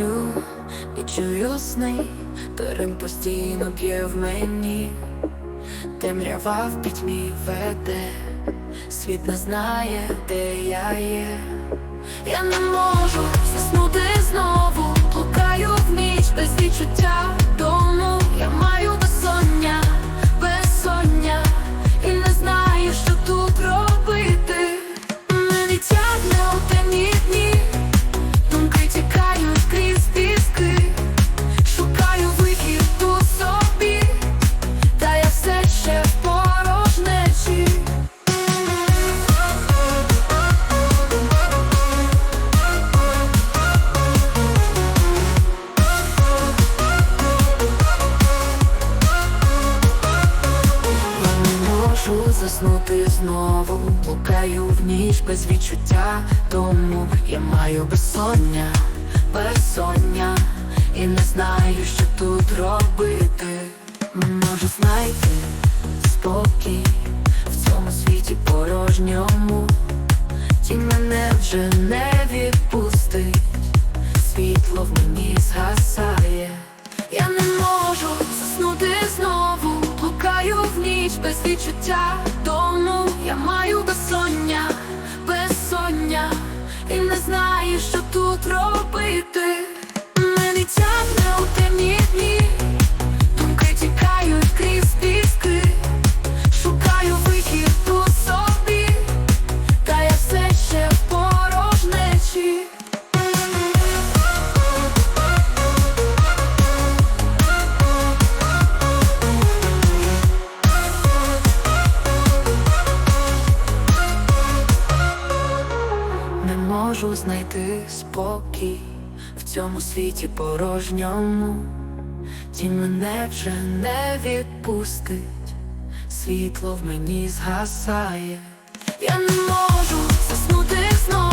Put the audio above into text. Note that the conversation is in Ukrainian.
сплю і чую сни, Терем постійно б'є в мені, темрява в пітьмі веде, світ не знає, де я є. Я не можу заснути заснути знову, блукаю в ніч без відчуття. Тому я маю безсоння, безсоння. І не знаю, що тут робити. Можу знайти спокій в цьому світі порожньому. Ті мене вже не ніч без відчуття дому. Я маю безсоння, безсоння, і не знаю, що тут робити. Можу знайти спокій в цьому світі порожньому, ті мене вже не відпустить, світло в мені згасає. Я не можу заснути знову,